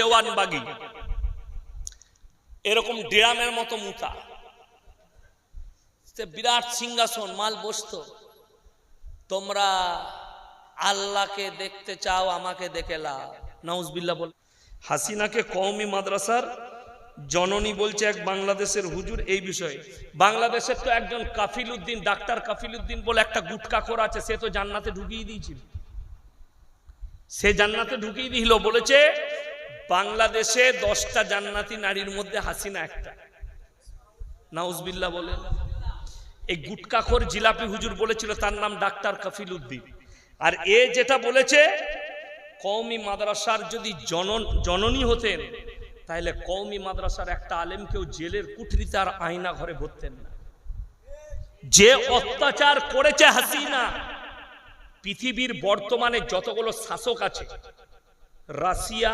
দেওয়ানবাগি। এরকম ড্রামের মতো মুতা। বিরাট সিংহাসন, মাল বসতো। তোমরা আল্লাহকে দেখতে চাও, আমাকে দেখে লাও। নাউজবিল্লা বল। হাসিনাকে কওমি মাদ্রাসার জননী বলছে এক বাংলাদেশের হুজুর এই বিষয়ে। বাংলাদেশের তো একজন কাফিল উদ্দিন ডাক্তার কাফিল উদ্দিন বলে একটা গুটকা করা আছে, সে তো জান্নাতে ঢুকিয়ে দিয়েছিল। সে জান্নাতে ঢুকিয়ে দিল, বলেছে বাংলাদেশে দশটা জান্নাতি নারীর মধ্যে হাসিনা একটা। নাউজবিল্লা বলে। এই গুটকাখোর জিলাপি হুজুর বলেছিল, তার নাম ডাক্তার কাফিল উদ্দিন আর এ যেটা বলেছে, কওমি মাদ্রাসার যদি জনন, জননী হতেন তাহলে কওমি মাদ্রাসার একটা আলেমকেও জেলের কুঠরিতে আর আয়না ঘরে ভরতেন না। যে অত্যাচার করেছে হাসিনা, পৃথিবীর বর্তমানে যতগুলো শাসক আছে, রাশিয়া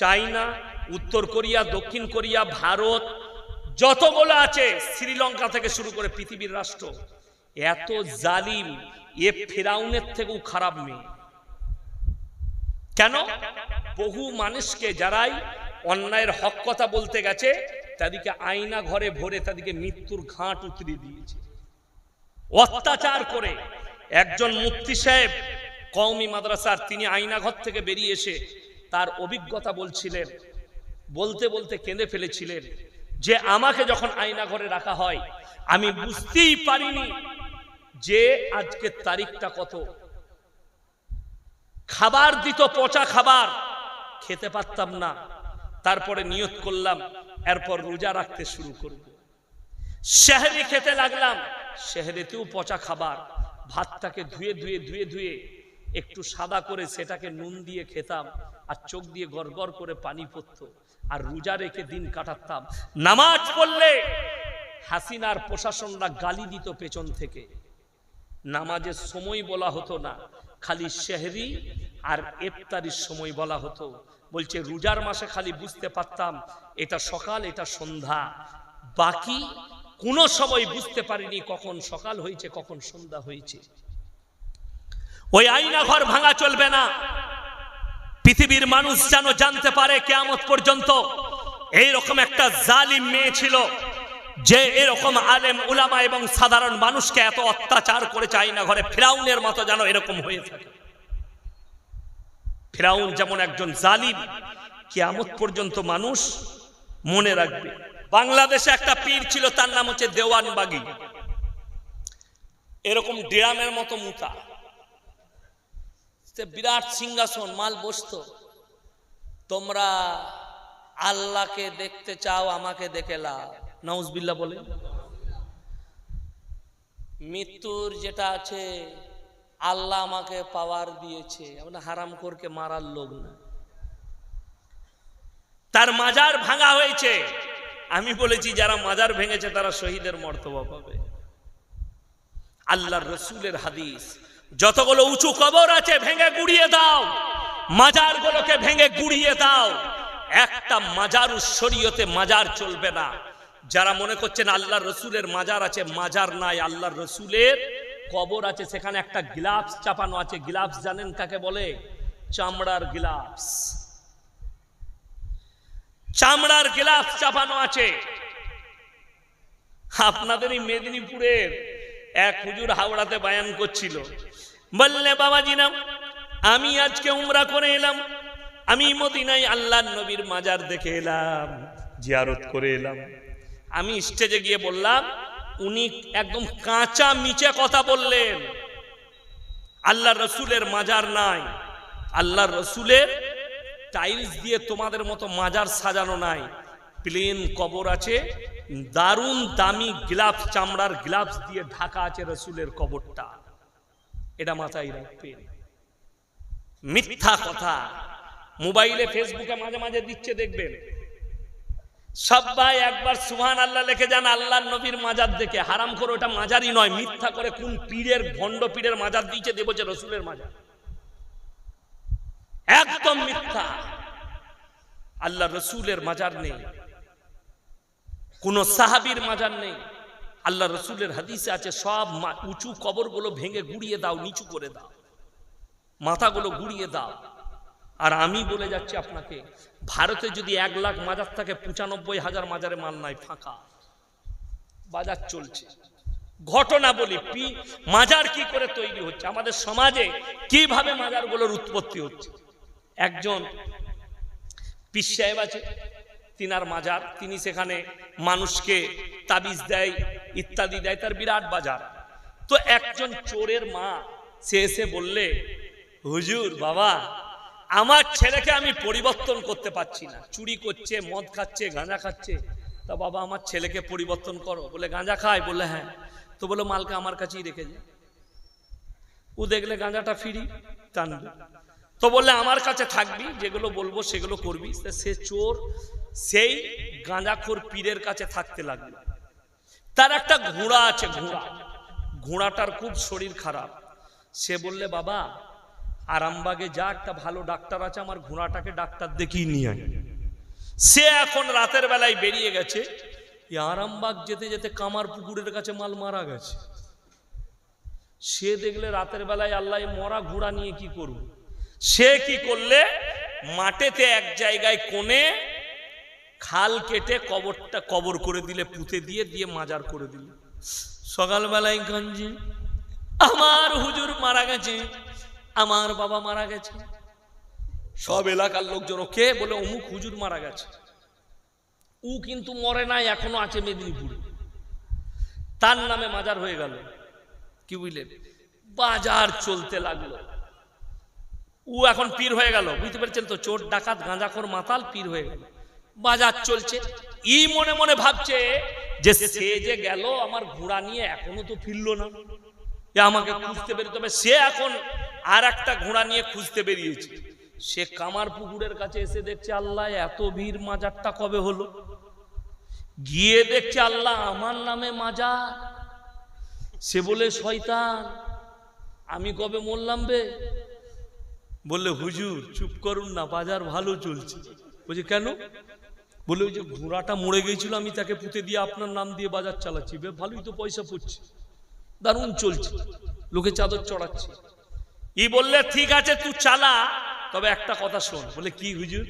চাইনা, উত্তর কোরিয়া, দক্ষিণ কোরিয়া, ভারত, যতগুলো আছে শ্রীলঙ্কা থেকে শুরু করে পৃথিবীর রাষ্ট্র, এত জালিম, এ ফেরাউনের থেকেও খারাপ মেয়ে। কেন? বহু মানুষকে যারাই অন্যায়ের হক কথা বলতে গেছে, তাদেরকে আয়না ঘরে ভরে তাদেরকে মৃত্যুর ঘাট উতরিয়ে দিয়েছে। অত্যাচার করে একজন মুফতি সাহেব, কওমি মাদ্রাসার, তিনি আয়নাঘর থেকে বেরিয়ে এসে তার অভিজ্ঞতা বলছিলেন, বলতে বলতে কেঁদে ফেলেছিলেন যে আমাকে যখন আয়না ঘরে রাখা হয়, আমি বুঝতেই পারিনি যে আজকের তারিখটা কত। খাবার দিত পচা খাবার, খেতে পারতাম না। তারপরে নিয়ত করলাম, এরপর রোজা রাখতে শুরু করব। শহরে খেতে লাগলাম, শহরেতেও পচা খাবার, ভাতটাকে ধুয়ে ধুয়ে ধুয়ে ধুয়ে একটু সাদা করে সেটাকে নুন দিয়ে খেতাম আর চোখ দিয়ে গড়গড় করে পানি পড়তো আর রোজা রেখে দিন কাটাতাম। নামাজ পড়লে হাসিনার প্রশাসনরা গালি দিত পেছন থেকে। নামাজের সময় বলা হতো না, খালি শেহরি আর ইফতারির সময় বলা হতো। বলছে, রোজার মাসে খালি বুঝতে পারতাম, এটা সকাল, এটা সন্ধ্যা। বাকি কোনো সময় বুঝতে পারিনি কখন সকাল হয়েছে, কখন সন্ধ্যা হয়েছে। ওই আইনা ঘর ভাঙা চলবে না। পৃথিবীর মানুষ যেন জানতে পারে কেয়ামত পর্যন্ত এইরকম একটা জালিম মেয়ে ছিল যে এরকম আলেম, উলামা এবং সাধারণ মানুষকে এত অত্যাচার করেছে আইনা ঘরে। ফেরাউনের মতো যেন এরকম হয়ে থাকে। ফেরাউন যেমন একজন জালিম, কেয়ামত পর্যন্ত মানুষ মনে রাখবে। বাংলাদেশে একটা পীর ছিল, তার নাম হচ্ছে দেওয়ানবাগি। এরকম ড্রামের মতো মুতা। সে বিরাট সিংহাসন, মাল বসতো। তোমরা আল্লাহকে দেখতে চাও, আমাকে দেখে লাও। নাউজবিল্লা বলে। মৃত্যুর যেটা আছে, আল্লাহ আমাকে পাওয়ার দিয়েছে। আমরা হারাম করকে মারার লোক না। তার মাজার ভাঙা হয়েছে। আমি বলেছি, যারা মাজার ভেঙেছে, তারা শহীদের মর্তবা পাবে। আল্লাহর রসুলের হাদিস। যতগুলো উঁচু কবর আছে, ভেঙে গুড়িয়ে দাও। মাজারগুলোকে ভেঙে গুড়িয়ে দাও। একটা মাজার শরীয়তে মাজার চলবে না। যারা মনে করছেন আল্লাহর রসুলের মাজার আছে, মাজার নাই, আল্লাহর রসুলের কবর আছে, সেখানে একটা গ্লাভস চাপানো আছে। গ্লাভস জানেন কাকে বলে? চামড়ার গ্লাভস। চামড়ার গ্লাভস চাপানো আছে। আপনাদের এই মেদিনীপুরের এক হুজুর হাওড়াতে বায়ান করছিল। বললে, বাবাজি নাম আমি আজকে উমরা করে এলাম। আমি মদিনায় আল্লাহ নবীর মাজার দেখে এলাম, জিয়ারত করে এলাম। আমি স্টেজে গিয়ে বললাম, উনি একদম কাঁচা মিচে কথা বললেন। আল্লাহ রসুলের মাজার নাই। আল্লাহ রসুলের টাইলস দিয়ে তোমাদের মতো মাজার সাজানো নাই। প্লেন কবর আছে, দারুণ দামি গ্লাভস, চামড়ার গ্লাভস দিয়ে ঢাকা আছে রসুলের কবরটা। এটা মাথায় রাখবেন। মিথ্যা কথা। মোবাইলে, ফেসবুকে মাঝে মাঝে দিচ্ছে দেখবেন। সবাই একবার সুহান আল্লাহ লেখে যান আল্লাহ নবীর মাজার দেখে। হারাম করে ওটা মাজারই নয়, মিথ্যা করে কোন পীরের, ভণ্ড পীরের মাজার দিয়েছে দেবো যে রসুলের মাজার। একদম মিথ্যা। আল্লাহ রসুলের মাজার নেই। কোন সাহাবির মাজার নেই। আল্লাহ রসুলের হাদিসে আছে, সব উঁচু কবরগুলো ভেঙে গুড়িয়ে দাও, নিচু করে দাও। মাথাগুলো গুড়িয়ে দাও। আর আমি বলে যাচ্ছি আপনাকে, ভারতে যদি এক লাখ মাজার থাকে, পঁচানব্বই হাজার মাজারে মাল নাই, ফাঁকা। বাজার চলছে। ঘটনা বলি, পি মাজার কি করে তৈরি হচ্ছে? আমাদের সমাজে কীভাবে মাজারগুলোর উৎপত্তি হচ্ছে? একজন পিস সাহেব আছে তিনার মাজার। তিনি সেখানে মানুষকে তাবিজ দেয়, ইত্যাদি দেয়, তার বিরাট বাজার। তো একজন চোরের মা, সে এসে বললে, হুজুর, বাবা, আমার ছেলেকে আমি পরিবর্তন করতে পারছি না। চুরি করছে, মদ খাচ্ছে, গাঁজা খাচ্ছে। তা বাবা, আমার ছেলেকে পরিবর্তন করো। বলে, গাঁজা খায় বলে হ্যাঁ। তো বলে, মালকে আমার কাছেই রেখে যায় ও দেখলে, গাঁজাটা ফিরি টানবে তো বললে, আমার কাছে থাকবি, যেগুলো বলব সেগুলো করবি। সে চোর সেই গাঁজাখোর পীরের কাছে থাকতে লাগল। তার একটা ঘোড়া আছে, ঘোড়া। ঘোড়াটার খুব শরীর খারাপ। সে বললে, বাবা, আরামবাগে যা একটা ভালো ডাক্তার আছে, আমার ঘোড়াটাকে ডাক্তার দেখিয়ে নিয়ে সে এখন রাতের বেলায় বেরিয়ে গেছে। আরামবাগ যেতে যেতে কামার পুকুরের কাছে মাল মারা গেছে। সে দেখলে রাতের বেলায়, আল্লাহ মরা ঘোড়া নিয়ে কি করব? সে কি করলে? মাঠেতে এক জায়গায় কোণে খাল কেটে কবরটা কবর করে দিলে, পুঁতে দিয়ে দিয়ে মাজার করে দিল। সকালবেলায় গঞ্জে আমার হুজুর মারা গেছে, আমার বাবা মারা গেছে। সব এলাকার লোকজন কে বলে, অমুক হুজুর মারা গেছে। উ কিন্তু মরে নাই, এখনও আছে মেদিনীপুরে। তার নামে মাজার হয়ে গেল। কি বুঝলেন? বাজার চলতে লাগল। ও এখন পীর হয়ে গেল, বুঝতে পেরেছেন তো? চোর, ডাকাত, গাঁজাখোর, মাতাল পীর হয়ে গেল। বাজার চলছে। ই মনে মনে ভাবছে যে সে যে গেল, আমার ঘোড়া নিয়ে এখনও তো ফিরল না। এ আমাকে খুঁজতে বেরোতে হবে সে এখন আর একটা ঘোড়া নিয়ে খুঁজতে বেরিয়েছে। সে কামার পুকুরের কাছে এসে দেখছে, আল্লাহ, এত ভিড়, মাজারটা কবে হলো? গিয়ে দেখছে, আল্লাহ, আমার নামে মাজা সে বলে, শয়তান, আমি কবে মরলাম বে? বললে, হুজুর, চুপ করুন না, বাজার ভালো চলছে। বলছে, কেন? বলে ওই যে ঘোড়াটা মরে গিয়েছিল, আমি তাকে পুঁতে দিয়ে আপনার নাম দিয়ে বাজার চালাচ্ছি। ভালোই তো পয়সা পড়ছে দারুণ চলছে। লোকে চাদর চড়াচ্ছে। ই বললে, ঠিক আছে, তুই চালা। তবে একটা কথা শোন। বলে কি হুজুর?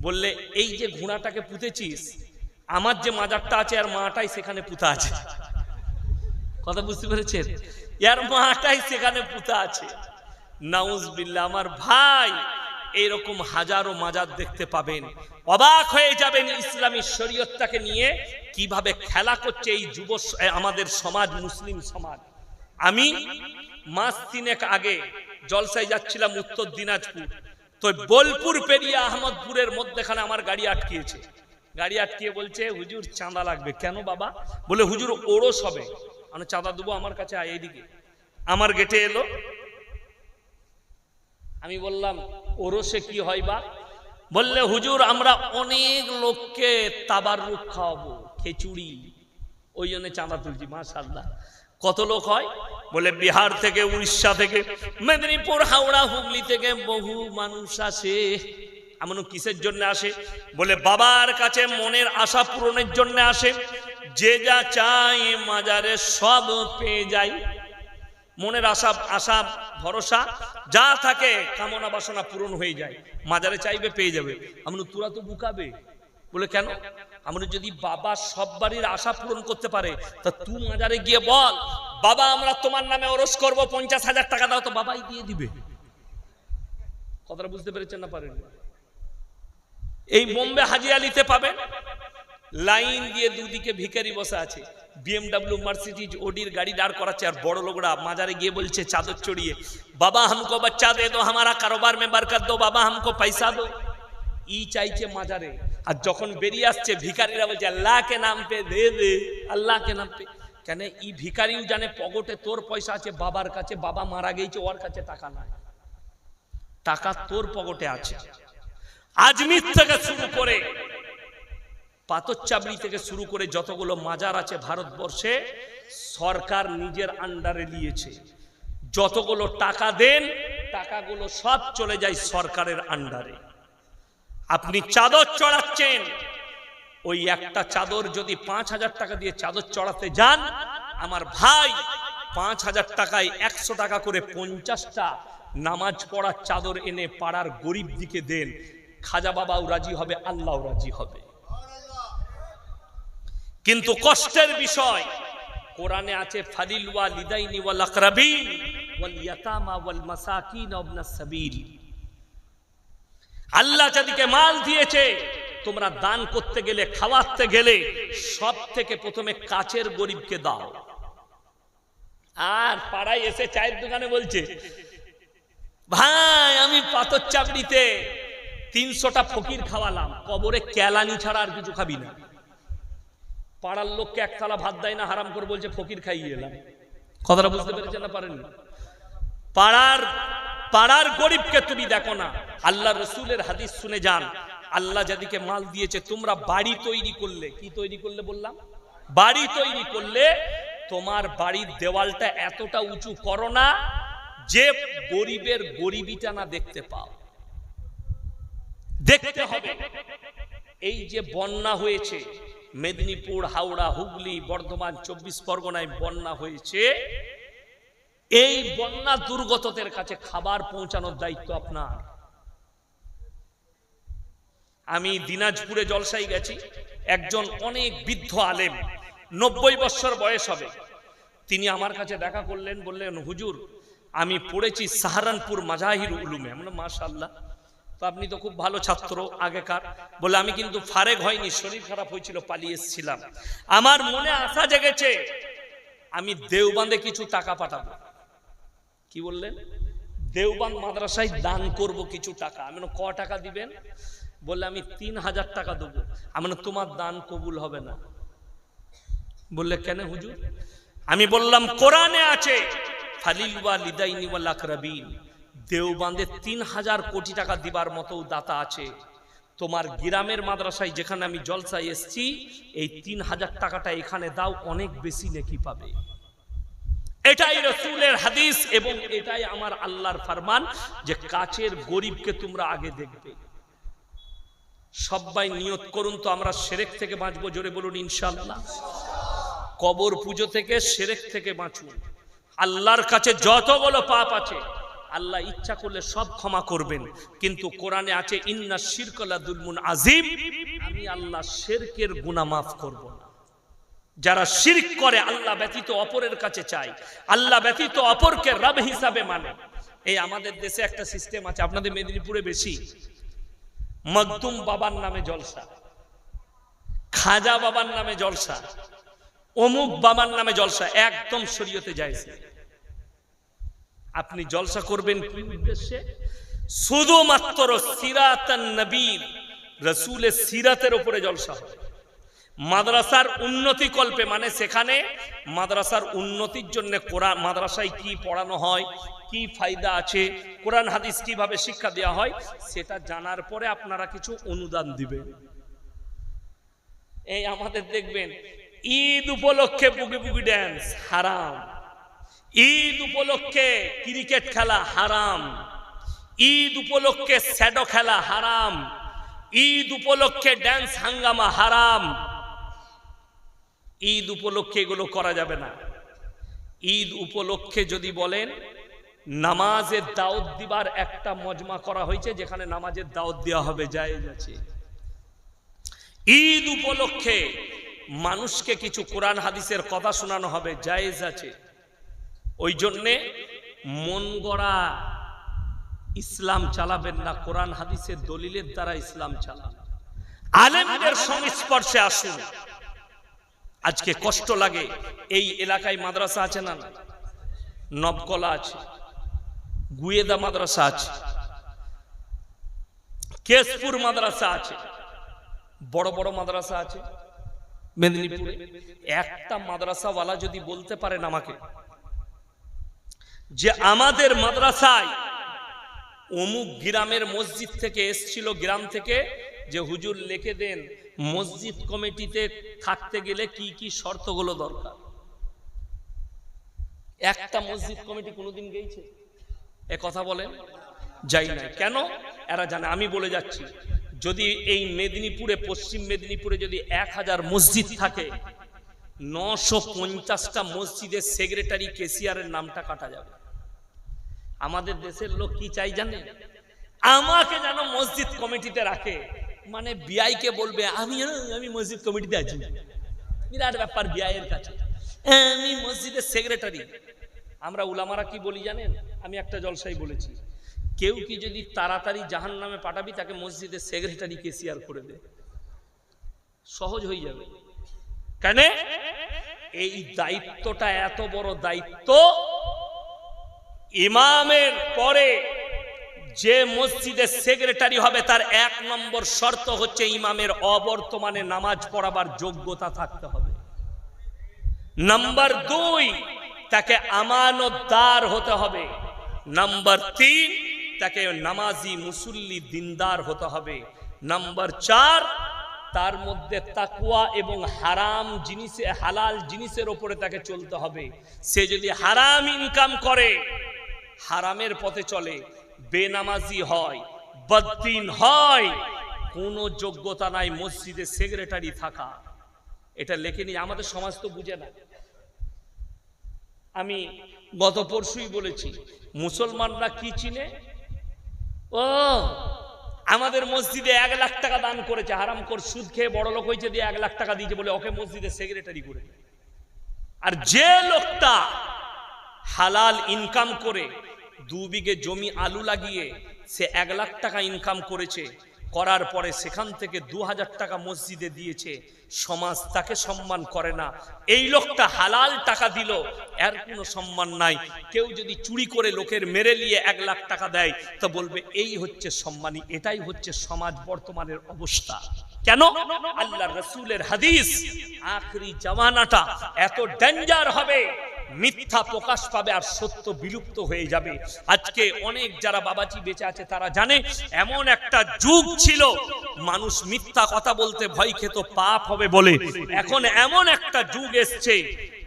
বললে, এই যে ঘোড়াটাকে পুঁতেছিস, আমার যে মাজারটা আছে আর মাটাই সেখানে পুঁতা আছে। কথা বুঝতে পেরেছেন? ইয়ার মাটাই সেখানে পুঁতা আছে। নাউজবিল্লা আমার ভাই এইরকম হাজারো মাজার দেখতে পাবেন। অবাক হয়ে যাবেন ইসলামী শরীয়তটাকে নিয়ে, কীভাবে খেলা করছে এই যুব আমাদের সমাজ, মুসলিম সমাজ। আমি মাস তিনেক আগে জলসায় যাচ্ছিলাম উত্তর দিনাজপুর। তো বোলপুর পেরিয়ে আহমদপুরের মধ্যেখানে আমার গাড়ি আটকিয়েছে। গাড়ি আটকিয়ে বলছে, হুজুর, চাঁদা লাগবে। কেন বাবা? বলে, হুজুর, ওরস হবে। আমি চাঁদা দেবো আমার কাছে, আয় এইদিকে। আমার গেটে এলো। আমি বললাম, ওরসে কি হয় বা? বললে, হুজুর, আমরা অনেক লোককে তাবার রূপ খাওয়াবো, খিচুড়ি, ওই জন্য চাঁদা তুলছি মাশাল্লাহ কত লোক হয়? বলে বিহার থেকে, উড়িষ্যা থেকে, মেদিনীপুর, হাওড়া, হুগলি থেকে বহু মানুষ আসে। এমন কিসের জন্য আসে? বলে বাবার কাছে মনের আশা পূরণের জন্য আসে। যে যা চাই মাজারে সব পেয়ে যায়। মনের আশা আশা, ভরসা, যা থাকে কামনা বাসনা পূরণ হয়ে যায়। মাজারে চাইবে, পেয়ে যাবে। আমরা তোরা তো বুকাবে। বলে কেন? আমরা যদি বাবা সব বাড়ির আশা পূরণ করতে পারে, তা তুই মাজারে গিয়ে বল, বাবা, আমরা তোমার নামে ওরস করব, পঞ্চাশ হাজার টাকা দাও, তো বাবাই দিয়ে দিবে। কথাটা বুঝতে পেরেছেন না পারেন এই বোম্বে হাজি আলিতে পাবেন? লাইন দিয়ে দুদিকে ভিখারি বসে আছে। বিএমডাব্লিউ মার্সিডিজ ওডির গাড়ি দাঁড় করাচ্ছে আর বড় লোকরা মাজারে গিয়ে বলছে, চাদর চড়িয়ে, বাবা হামকো বাচ্চা দে দো, হামারা কারোবার মেম্বার কর দো, বাবা হামকো পয়সা দো। ই চাইছে মাজারে। আর যখন বেরিয়ে আসছে, ভিখারিরা বলছে আল্লাহকে নাম পে দে দে আল্লাহকে নাম পে। কেন, ই ভিখারিও জানে, পকেটে তোর পয়সা আছে, বাবার কাছে, বাবা মারা গেছে ওর কাছে টাকা নাই। টাকা তোর পকেটে আছে। আজমির থেকে শুরু করে পাতরচাবড়ি থেকে শুরু করে যতগুলো মাজার আছে ভারতবর্ষে, সরকার নিজের আন্ডারে নিয়েছে। যতগুলো টাকা দেন, টাকাগুলো সব চলে যায় সরকারের আন্ডারে। আপনি চাদর চড়াচ্ছেন, ওই একটা চাদর যদি পাঁচ হাজার টাকা দিয়ে চাদর চড়াতে যান, আমার ভাই পাঁচ হাজার টাকায় একশো টাকা করে পঞ্চাশটা নামাজ পড়ার চাদর এনে পাড়ার গরিব দিকে দেন। খাজা বাবাও রাজি হবে, আল্লাহও রাজি হবে। কিন্তু কষ্টের বিষয়, কোরআনে আছে ফালিল ওয়ালিদাইনি ওয়াল আকরাবিন ওয়াল ইয়াতামা ওয়াল মাসাকিন সাবিল। আল্লাহ যাদেরকে মাল দিয়েছে, তোমরা দান করতে গেলে, খাওয়াতে গেলে সব থেকে প্রথমে কাছের গরিবকে দাও। আর পাড়ায় এসে চায়ের দোকানে বলছে, ভাই, আমি পাথর চাপড়িতে তিনশোটা ফকির খাওয়ালাম, কবরে কেলানি ছাড়া আর কিছু খাবি না। পাড়ার লোককে এক থালা ভাত দেয় না, হারাম করে বলছে, ফকির খাইয়ে এলাম। কথাটা বুঝতে পেরেছেন না পারেননি? পাড়ার পাড়ার গরিবকে তুমি দেখো না। আল্লাহ রসুলের হাদিস শুনে যান। আল্লাহ যাদিকে মাল দিয়েছে, তোমরা বাড়ি তৈরি করলে, কি তৈরি করলে বললাম? বাড়ি তৈরি করলে তোমার বাড়ির দেওয়ালটা এতটা উঁচু করো না যে গরিবের গরিবিটা না দেখতে পাও। দেখতে হবে। এই যে বন্যা হয়েছে, মেদিনীপুর, হাওড়া, হুগলি, বর্ধমান, চব্বিশ পরগনায় বন্যা হয়েছে, এই বন্যা দুর্গতদের কাছে খাবার পৌঁছানোর দায়িত্ব আপনার। আমি দিনাজপুরে জলসাই গেছি, একজন অনেক বৃদ্ধ আলেম, নব্বই বছর বয়স হবে। তিনি আমার কাছে দেখা করলেন, বললেন, হুজুর, আমি পড়েছি সাহারানপুর মাজাহির উলুমে। আমরা মাশাল্লাহ তো আপনি তো খুব ভালো ছাত্র আগেকার। বলে আমি কিন্তু ফারেক হয়নি, শরীর খারাপ হয়েছিল, পালিয়ে এসেছিলাম। আমার মনে আশা জেগেছে, আমি দেওবান্ধে কিছু টাকা পাঠাবো। কি বললেন? দেওবান মাদ্রাসায় দান করব কিছু টাকা। আমি ক টাকা দিবেন? বললে, আমি তিন হাজার টাকা দেবো। আমি তোমার দান কবুল হবে না। বললে, কেন হুজুর? আমি বললাম, কোরআনে আছে, ফালিল ওয়া লিদাইনি ওয়াল আকরাবিন। দেওবান্ধে তিন হাজার কোটি টাকা দিবার মতো দাতা আছে। তোমার গ্রামের মাদ্রাসায় যেখানে আমি জলসায় এসছি, এই তিন হাজার টাকাটা এখানে দাও, অনেক বেশি নেকি পাবে। এটাই রসুলের হাদিস এবং এটাই আমার আল্লাহর ফরমান যে কাছের গরিবকে তোমরা আগে দেখবে। সবাই নিয়ত করুন তো আমরা সেরেক থেকে বাঁচবো, জোরে বলুন ইনশাল্লাহ কবর পুজো থেকে সেরেক থেকে বাঁচুন। আল্লাহর কাছে যতগুলো পাপ আছে আল্লাহ ইচ্ছা করলে সব ক্ষমা করবেন। কিন্তু কোরআনে আছে, ইন্না শিরকলা দুলমুন আজিম আমি আল্লাহ শেরকের গুনাহ মাফ করব না। যারা শিরক করে, আল্লাহ ব্যতীত অপরের কাছে চাই আল্লাহ ব্যতীত অপরকে রব হিসাবে মানে। এই আমাদের দেশে একটা সিস্টেম আছে, আপনাদের মেদিনীপুরে বেশি। মকদুম বাবার নামে জলসা, খাজা বাবার নামে জলসা, অমুক বাবার নামে জলসা, একদম শরীয়তে যায়ছে আপনি জলসা করবেন উদ্দেশ্যে? শুধুমাত্র সিরাতান নবীর, রসুলের সিরাতের উপরে জলসা হয় মাদ্রাসার উন্নতি কল্পে মানে সেখানে মাদ্রাসার উন্নতির জন্য কোরআন, মাদ্রাসায় কি পড়ানো হয়, কি ফায়দা আছে, কোরআন, হাদিস কীভাবে শিক্ষা দেওয়া হয়, সেটা জানার পরে আপনারা কিছু অনুদান দিবেন। এই আমাদের দেখবেন, ঈদ উপলক্ষে বুগি বুগি ড্যান্স হারাম। ঈদ উপলক্ষে ক্রিকেট খেলা হারাম। ঈদ উপলক্ষে স্যাডো খেলা হারাম। ঈদ উপলক্ষে ড্যান্স হাঙ্গামা হারাম। ঈদ উপলক্ষে এগুলো করা যাবে না। ঈদ উপলক্ষে যদি বলেন, নামাজের দাওয়াত দিবার একটা মজমা করা হয়েছে, যেখানে নামাজের দাওয়াত দেওয়া হবে, জায়েজ আছে। ঈদ উপলক্ষে মানুষকে কিছু কোরআন হাদিসের কথা শোনানো হবে, জায়েজ আছে। ওই জন্যে মন গড়া ইসলাম চালাবেন না, কোরআন হাদিসের দলিলের দ্বারা ইসলাম চালান। আলেমদের সংস্পর্শে আসুন। আজকে কষ্ট লাগে, এই এলাকায় মাদ্রাসা আছে না? নবকলা আছে, গুয়েদা মাদ্রাসা আছে, কেশপুর মাদ্রাসা আছে, বড় বড় মাদ্রাসা আছে, মেদিনীপুরে। একটা মাদ্রাসাওয়ালা যদি বলতে পারেন আমাকে যে আমাদের মাদ্রাসায় অমুক গ্রামের মসজিদ থেকে এসছিল, গ্রাম থেকে, যে হুজুর লিখে দেন, মসজিদ কমিটিতে থাকতে গেলে কি কি শর্তগুলো দরকার? একটা মসজিদ কমিটি কোনোদিন গেছে এ কথা বলেন, যাই না কেন? এরা জানে, আমি বলে যাচ্ছি, যদি এই মেদিনীপুরে, পশ্চিম মেদিনীপুরে যদি এক হাজার মসজিদ থাকে, নশো পঞ্চাশটা মসজিদের সেক্রেটারি, কেসিয়ারের নামটা কাটা যাবে। আমাদের দেশের লোক কি চাই জানে? আমাকে যেন মসজিদ কমিটিতে রাখে। মানে বিআইকে বলবে, আমি আমি মসজিদ কমিটিতে আছি। বিরাট ব্যাপার বিআইয়ের কাছে। আমি মসজিদের সেক্রেটারি আমরা উলামারা কি বলি জানেন? আমি একটা জলসাই বলেছি, কেউ কি যদি তাড়াতাড়ি জাহান নামে পাঠাবি, তাকে মসজিদের সেক্রেটারি কেসিয়ার করে দে। সহজ হয়ে যাবে। কেন? এই দায়িত্বটা এত বড় দায়িত্ব ইমামের পরে যে মসজিদের সেক্রেটারি হবে, তার এক নম্বর শর্ত হচ্ছে ইমামের অবর্তমানে নামাজ পড়াবার যোগ্যতা থাকতে হবে। নাম্বার দুই, তাকে আমানতদার হতে হবে। নাম্বার তিন, তাকে নামাজি মুসল্লি দিনদার হতে হবে। নাম্বার চার তার মধ্যে তাকুয়া এবং হারাম জিনিসে, হালাল জিনিসের ওপরে তাকে চলতে হবে। সে যদি হারাম ইনকাম করে, হারামের পথে চলে, বেনামাজি হয় বদ্দিন হয়, কোনো যোগ্যতা নাই মসজিদে সেক্রেটারি থাকা। এটা লেখে লেখেনি, আমাদের সমাজ তো বুঝে না। আমি গত পরশুই বলেছি, মুসলমানরা কি চিনে? ও আমাদের মসজিদে এক লাখ টাকা দান করেছে, হারাম কর সুদ খেয়ে বড় লোক হয়েছে দিয়ে এক লাখ টাকা দিয়েছে বলে ওকে মসজিদে সেক্রেটারি করে আর যে লোকটা হালাল ইনকাম করে দু বিঘে জমি আলু লাগিয়ে সে এক লাখ টাকা ইনকাম করেছে করার পরে সেখান থেকে দু হাজার টাকা মসজিদে দিয়েছে। সমাজ তাকে সম্মান করে না। এই লোকটা হালাল টাকা দিল, এর কোনো সম্মান নাই। কেউ যদি চুরি করে লোকের মেরে নিয়ে এক লাখ টাকা দেয়, তো বলবে, এই হচ্ছে সম্মানী, এটাই হচ্ছে সমাজ বর্তমানের অবস্থা। কেন? আল্লাহ রসুলের হাদিস, আখরি জামানাটা এত ডেঞ্জার হবে। মিথ্যা প্রকাশ পাবে আর সত্য বিলুপ্ত হয়ে যাবে। আজকে অনেক যারা বাবাজি বেঁচে আছে, তারা জানে এমন একটা যুগ ছিল, মানুষ মিথ্যা কথা বলতে ভয় খেত, পাপ হবে বলে। এখন এমন একটা যুগ এসছে,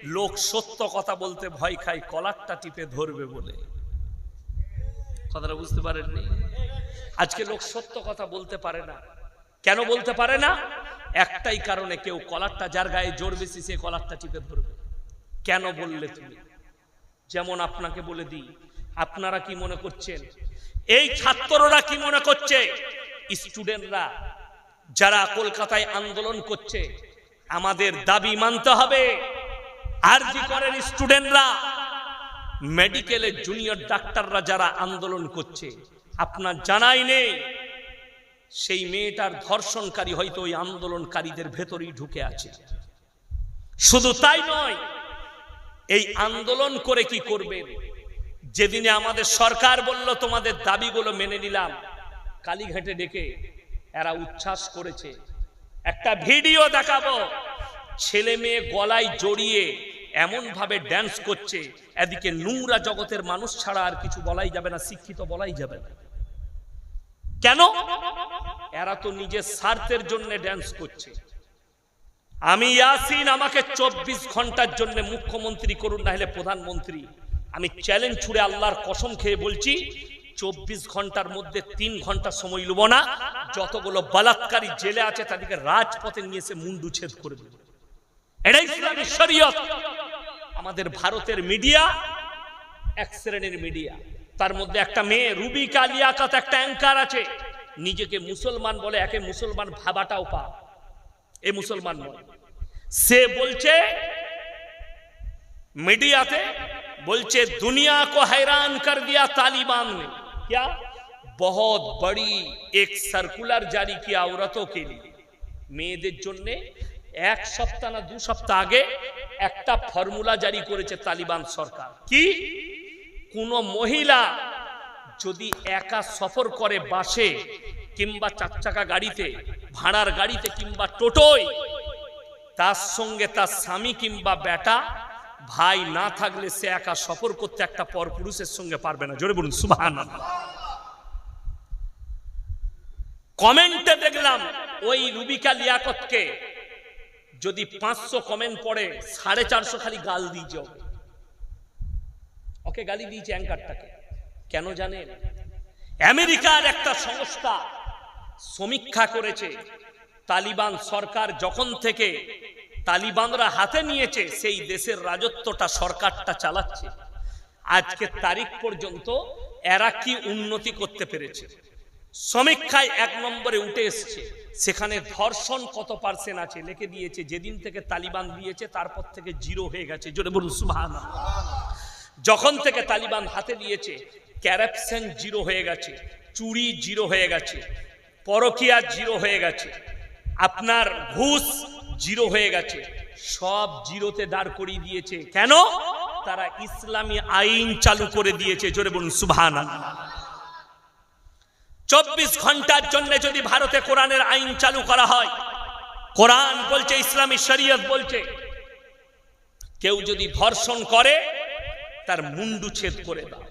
লোক সত্য কথা বলতে ভয় খায়, কলারটা টিপে ধরবে বলে। কথাটা বুঝতে পারেননি? আজকে লোক সত্য কথা বলতে পারে না। কেন বলতে পারে না? একটাই কারণে কেউ কলারটা যার গায়ে জোর বেশি, সে কলারটা টিপে ধরবে। কেন বললে তুমি? যেমন আপনাকে বলে দিই, আপনারা কি মনে করছেন? এই ছাত্ররা কি মনে করছে? স্টুডেন্টরা, যারা কলকাতায় আন্দোলন করছে, আমাদের দাবি মানতে হবে। আর জি করেন স্টুডেন্টরা মেডিকেলের জুনিয়র ডাক্তাররা যারা আন্দোলন করছে, আপনার জানাই নেই, সেই মেয়েটার ধর্ষণকারী হয়তো ওই আন্দোলনকারীদের ভেতরেই ঢুকে আছে। শুধু তাই নয় এই আন্দোলন করে কি করবেন যেদিনে আমাদের সরকার বলল, তোমাদের দাবিগুলো মেনে নিলাম। কালীঘাটে ডেকে এরা উচ্ছ্বাস করেছে। একটা ভিডিও দেখাবো। ছেলে মেয়ে গলায় জড়িয়ে এমন ভাবে ড্যান্স করছে। এদিকে নোংরা জগতের মানুষ ছাড়া আর কিছু বলাই যাবে না, শিক্ষিত বলাই যাবে না। কেন? এরা তো নিজের স্বার্থের জন্য ড্যান্স করছে। আমি ইয়াসিন, আমাকে চব্বিশ ঘণ্টার জন্য মুখ্যমন্ত্রী করুন, না হলে প্রধানমন্ত্রী। আমি চ্যালেঞ্জ ছুড়ে আল্লাহর কসম খেয়ে বলছি, চব্বিশ ঘণ্টার মধ্যে তিন ঘণ্টা সময় লুব না। যতগুলো বলাৎকারী জেলে আছে, তাদেরকে রাজপথে নিয়ে এসে মুন্ডু ছেদ করে দেব। এটাই ইসলামী শরীয়ত। আমাদের ভারতের মিডিয়া এক শ্রেণির মিডিয়া তার মধ্যে একটা মেয়ে রুবি কালিয়াকাত একটা অ্যাঙ্কার আছে। নিজেকে মুসলমান বলে, একে মুসলমান ভাবাটাও পা এ মুসলমান নয় সে বলছে मीडियाते बोलचे दुनिया को हैरान कर दिया तालिबान ने क्या बहुत बड़ी एक सर्कुलर जारी किया औरतों के लिए মেয়েদের জন্য এক সপ্তাহ না দু সপ্তাহ আগে একটা ফর্মুলা জারি করেছে তালিবান সরকার কি কোন মহিলা যদি একা সফর করে বাসে কিংবা চার চাকা গাড়িতে ভাড়ার গাড়িতে কিংবা টোটোয়, তার সঙ্গে তার স্বামী কিংবা বেটা, ভাই না থাকলে সে একা সফর করতে একটা পর পুরুষের সঙ্গে পারবে না। জোরে বলুন সুবাহান কমেন্টে দেখলাম ওই রুবিকা লিয়াকতকে যদি পাঁচশো কমেন্ট পড়ে, সাড়ে চারশো খালি গাল দিয়েছে ওকে ওকে গালি দিয়েছে অ্যাঙ্কারটাকে। কেন জানেন? আমেরিকার একটা সংস্থা সমীক্ষা করেছে, তালিবান সরকার যখন থেকে তালিবানরা হাতে নিয়েছে, সেই দেশের রাজত্বটা সরকারটা চালাচ্ছে। আজকে তারিখ পর্যন্ত এরা কি উন্নতি করতে পেরেছে? সমীক্ষায় এক নম্বরে উঠে এসছে, সেখানে ধর্ষণ কত পার্সেন্ট আছে লিখে দিয়েছে, যেদিন থেকে তালিবান দিয়েছে, তারপর থেকে জিরো হয়ে গেছে। জোরে বলুন, সুবহানাল্লাহ। যখন থেকে তালিবান হাতে দিয়েছে ক্যারাপশন জিরো হয়ে গেছে, চুরি জিরো হয়ে গেছে পরকিয়া জিরো হয়ে গেছে। আপনার ঘুষ জিরো হয়ে গেছে। সব জিরোতে দাঁড় করিয়ে দিয়েছে। কেন? তারা ইসলামী আইন চালু করে দিয়েছে। জোরে বলুন, সুবহানাল্লাহ। চব্বিশ ঘণ্টার জন্য যদি ভারতে কোরআনের আইন চালু করা হয়, কোরআন বলছে, ইসলামী শরীয়ত বলছে, কেউ যদি ধর্ষণ করে, তার মুন্ডু ছেদ করে দাও।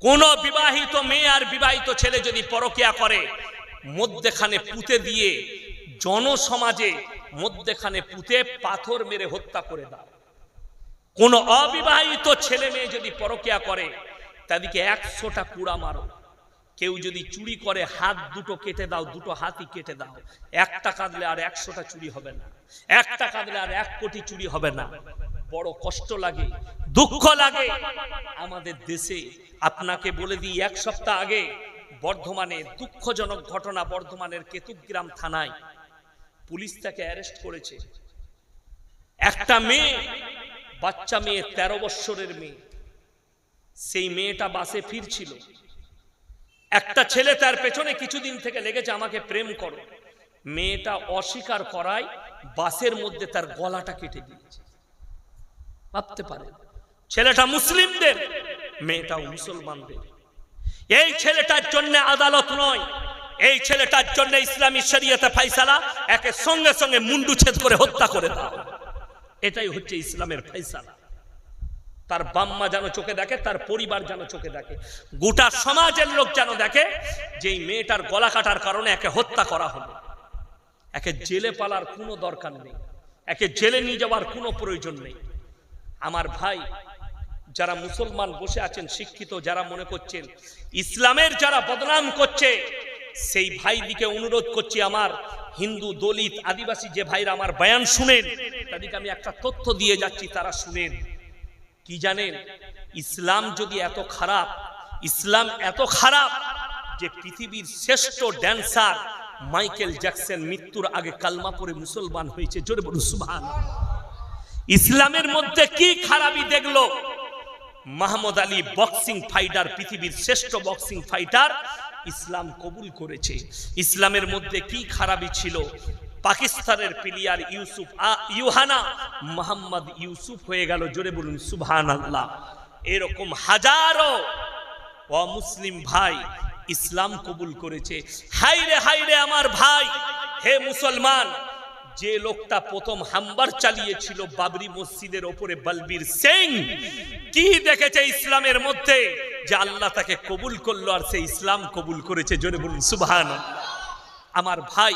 কোন বিবাহিত মেয়ে আর বিবাহিত ছেলে যদি পরকিয়া করে মধ্যেখানে পুঁতে দিয়ে জনসমাজে মধ্যেখানে পুঁতে পাথর মেরে হত্যা করে দাও। কোন অবিবাহিত ছেলে মেয়ে যদি পরকিয়া করে, তাদেরকে একশোটা কুড়া মারো। কেউ যদি চুরি করে, হাত দুটো কেটে দাও, দুটো হাতই কেটে দাও। একটা কাঁদলে আর একশোটা চুরি হবে না। একটা কাঁদলে আর এক কোটি চুরি হবে না। বড় কষ্ট লাগে, দুঃখ লাগে। আমাদের দেশে আপনাকে বলে দিই, এক সপ্তাহ আগে বর্ধমানে দুঃখজনক ঘটনা বর্ধমানের কেতুগ্রাম থানায় পুলিশ তাকে অ্যারেস্ট করেছে। একটা মেয়ে, বাচ্চা মেয়ে, তেরো বৎসরের মেয়ে। সেই মেয়েটা বাসে ফিরছিল। একটা ছেলে তার পেছনে কিছুদিন থেকে লেগেছে, আমাকে প্রেম করো। মেয়েটা অস্বীকার করায় বাসের মধ্যে তার গলাটা কেটে দিয়েছে। ভাবতে পারে ছেলেটা মুসলিমদের, মেয়েটাও মুসলমানদের। এই ছেলেটার জন্য আদালত নয়। এই ছেলেটার জন্য ইসলামী শরীয়তে ফাইসালা একে সঙ্গে সঙ্গে মুন্ডু ছেদ করে হত্যা করে দাও। এটাই হচ্ছে ইসলামের ফাইসালা তার বাম্মা যেন চোখে দেখে, তার পরিবার যেন চোখে দেখে। গোটা সমাজের লোক যেন দেখে যে এই মেয়েটার গলা কাটার কারণে একে হত্যা করা হলো। একে জেলে পালার কোনো দরকার নেই। একে জেলে নিয়ে যাওয়ার কোনো প্রয়োজন নেই। আমার ভাই যারা মুসলমান বসে আছেন, শিক্ষিত যারা মনে করছেন, ইসলামের যারা বদনাম করছে, সেই ভাই দিকে অনুরোধ করছি আমার হিন্দু, দলিত, আদিবাসী যে ভাইরা আমার বয়ান শুনেন, তাদেরকে আমি একটা তথ্য দিয়ে যাচ্ছি, তারা শুনেন। কি জানেন? ইসলাম যদি এত খারাপ, ইসলাম এত খারাপ যে পৃথিবীর শ্রেষ্ঠ ড্যান্সার মাইকেল জ্যাকসন মৃত্যুর আগে কালমা পরে মুসলমান হয়েছে। জোরে বলুন সুবহান ইসলামের মধ্যে কি খারাপই দেখল? মাহমুদ আলী বক্সিং ফাইটার, পৃথিবীর শ্রেষ্ঠ বক্সিং ফাইটার ইসলাম কবুল করেছে। ইসলামের মধ্যে কি খারাপই ছিল? পাকিস্তানের প্লেয়ার ইউসুফ ইউহানা মোহাম্মদ ইউসুফ হয়ে গেল, জোরে বলুন সুবহান আল্লাহ এরকম হাজারো অমুসলিম ভাই ইসলাম কবুল করেছে। হাইরে হাইরে আমার ভাই, হে মুসলমান যে লোকটা প্রথম হাম্বার চালিয়েছিল বাবরি মসজিদের ওপরে বলবীর সিং কি দেখেছে ইসলামের মধ্যে? যে আল্লাহ তাকে কবুল করল আর সে ইসলাম কবুল করেছে। জোরে বলুন সুবহান আমার ভাই,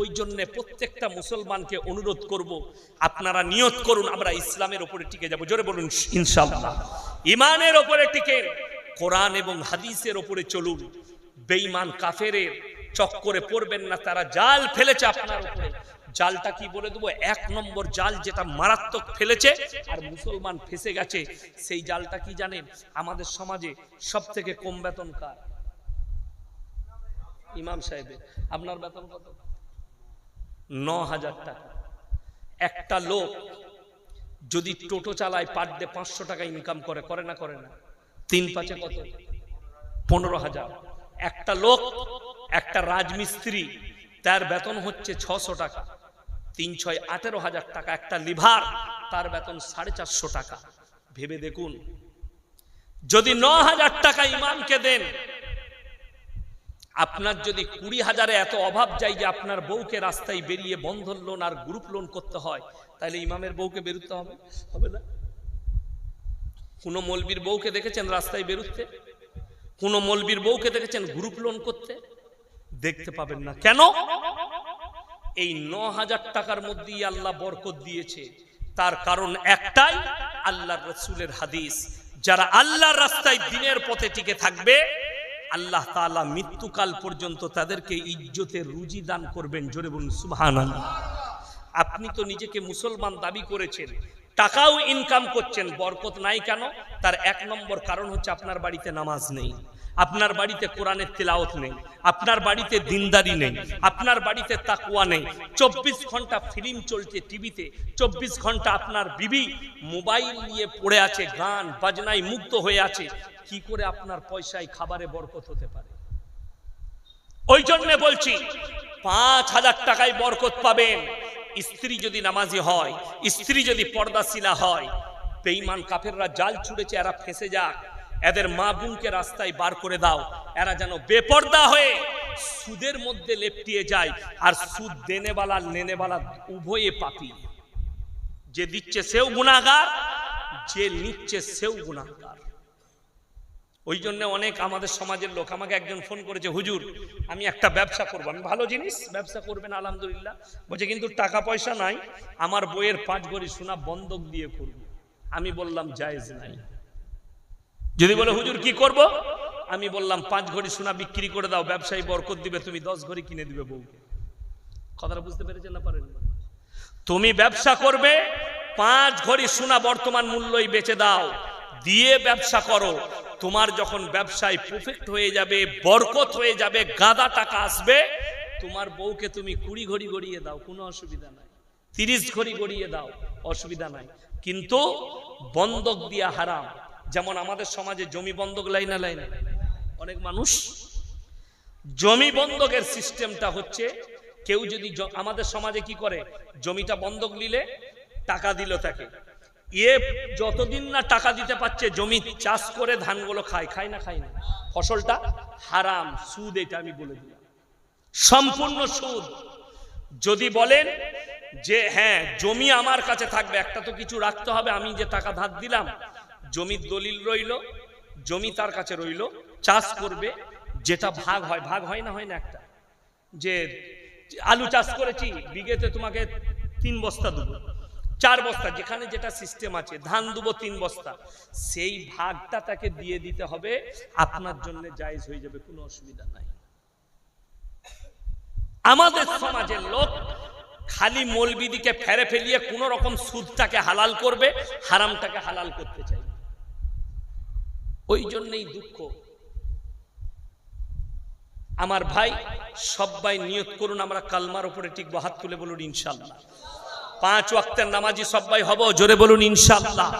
ওই জন্য প্রত্যেকটা মুসলমানকে অনুরোধ করব, আপনারা নিয়ত করুন, আমরা ইসলামের ওপরে টিকে যাব। জোরে বলুন, ইনশাআল্লাহ। ইমানের ওপরে টিকে, কোরআন এবং হাদিসের ওপরে চলুন। বেঈমান কাফেরের চক্করে পড়বেন না, তারা জাল ফেলেছে আপনার উপরে। জালটা কি বলে দেবো? এক নম্বর জাল যেটা মারাত্মক ফেলেছে আর মুসলমান ফেসে গেছে, সেই জালটা কি জানেন? আমাদের সমাজে সব থেকে কম বেতন কার? ইমাম সাহেবের। আপনার বেতন কত? ন হাজার টাকা। একটা লোক যদি টোটো চালায় পার ডে পাঁচশো টাকা ইনকাম করে করে না করে না? তিন পাঁচে কত? পনেরো হাজার। একটা লোক, একটা রাজমিস্ত্রি, তার বেতন হচ্ছে ছশো টাকা। তিন, ছয়, আঠেরো হাজার টাকা, একটা লিভার, তার বেতন সাড়ে চারশো টাকা। ভেবে দেখুন, যদি ন হাজার টাকা ইমামকে দেন, আপনার যদি কুড়ি হাজারে এত অভাব যায় যে আপনার বউকে রাস্তায় বেরিয়ে বন্ধন লোন আর গ্রুপ লোন করতে হয়, তাহলে ইমামের বউকে বেরোতে হবে? হবে না। কোনো মলবির বউকে দেখেছেন রাস্তায় বেরোতে? কোনো মলবির বউকে দেখেছেন গ্রুপ লোন করতে? দেখতে পাবেন না। কেন? এই ন হাজার টাকার মধ্যেই আল্লাহ বরকত দিয়েছে। তার কারণ একটাই আল্লাহ রসুলের হাদিস। যারা আল্লাহর রাস্তায় দিনের পথে টিকে থাকবে, আল্লাহ তাআলা মৃত্যুকাল পর্যন্ত তাদেরকে ইজ্জতের রুজি দান করবেন। জোরে বলুন, সুবহানাল্লাহ। আপনি তো নিজেকে মুসলমান দাবি করেছেন, টাকাও ইনকাম করছেন, বরকত নাই কেন? তার এক নম্বর কারণ হচ্ছে আপনার বাড়িতে নামাজ নেই। আপনার বাড়িতে কোরআনের তেলাওত নেই, আপনার বাড়িতে দিনদারি নেই, আপনার বাড়িতে তাকুয়া নেই। চব্বিশ ঘণ্টা ফিল্ম চলছে টিভিতে, চব্বিশ ঘণ্টা আপনার বিবি মোবাইল নিয়ে পড়ে আছে, গান বাজনায় মুক্ত হয়ে আছে। কি করে আপনার পয়সায় খাবারে বরকত হতে পারে? ওই জন্য বলছি, পাঁচ হাজার টাকায় বরকত পাবেন। স্ত্রী যদি নামাজি হয়, স্ত্রী যদি পর্দাশিলা হয়, বেঈমান কাফেররা জাল ছুড়েছে, এরা ফেসে যাক। এদের মা বোনকে রাস্তায় বার করে দাও। এরা যেন বেপর্দা হয়ে সুদের মধ্যে লেপটিয়ে যায়। আর সুদ দেনেওয়ালা নেনেওয়ালা উভয়ে পাপি। যে দিচ্ছে সেও গুণাগার যে নিচ্ছে সেও গুণাগার ওই জন্য অনেক আমাদের সমাজের লোক আমাকে একজন ফোন করেছে, হুজুর, আমি একটা ব্যবসা করব। আমি ভালো জিনিস ব্যবসা করবেন, আলহামদুলিল্লাহ। বলছে, কিন্তু টাকা পয়সা নাই। আমার বইয়ের পাঁচ গড়ি সোনা বন্ধক দিয়ে করব আমি বললাম, জায়েজ নাই। যদি বলে, হুজুর, কি করব? আমি বললাম, পাঁচ ঘড়ি সোনা বিক্রি করে দাও, ব্যবসায়ী বরকত দিবে, তুমি দশ ঘড়ি কিনে দিবে বউকে। কথাটা বুঝতে পেরেছেন না পারেন তুমি ব্যবসা করবে, পাঁচ ঘড়ি সোনা বর্তমান মূল্যই বেচে দাও, দিয়ে ব্যবসা করো। তোমার যখন ব্যবসায় প্রফেক্ট হয়ে যাবে, বরকত হয়ে যাবে, গাদা টাকা আসবে, তোমার বউকে তুমি কুড়ি ঘড়ি গড়িয়ে দাও, কোনো অসুবিধা নাই। তিরিশ ঘড়ি গড়িয়ে দাও, অসুবিধা নাই। কিন্তু বন্ধক দিয়া হারাম। যেমন আমাদের সমাজে জমি বন্ধক লাই না লাই না। অনেক মানুষ জমি বন্ধকের সিস্টেমটা হচ্ছে কেউ যদি আমাদের সমাজে কি করে? জমিটা বন্ধক নিলে টাকা দিল তাকে। এ যতদিন না টাকা দিতে পারছে, জমি চাষ করে ধানগুলো খায় খায় না খায় না। ফসলটা হারাম, সুদ এটা আমি বলে দিলাম। সম্পূর্ণ সুদ। যদি বলেন যে হ্যাঁ জমি আমার কাছে থাকবে, একটা তো কিছু রাখতে হবে, আমি যে টাকা ধার দিলাম জমির দলিল রইল, জমি তার কাছে রইল, চাষ করবে, যেটা ভাগ হয় ভাগ হয় না হয় না একটা? যে আলু চাষ করেছি, বিঘেতে তোমাকে তিন বস্তা দেবো। চার বস্তা, যেখানে যেটা সিস্টেম আছে, ধান দেবো তিন বস্তা। সেই ভাগটা তাকে দিয়ে দিতে হবে, আপনার জন্য জায়জ হয়ে যাবে, কোনো অসুবিধা নাই। আমাদের সমাজের লোক খালি মলবিদিকে ফেরে ফেলিয়ে কোন রকম সুদটাকে হালাল করবে, হারামটাকে হালাল করতে চাই ওই জন্যই দুঃখ। আমার ভাই সবাই নিয়ত করুন, আমরা কালমার উপরে ঠিক হাত তুলে বলুন ইনশাল্লাহ। পাঁচ ওয়াক্তের নামাজি সবাই হব, জোরে বলুন ইনশাল্লাহ।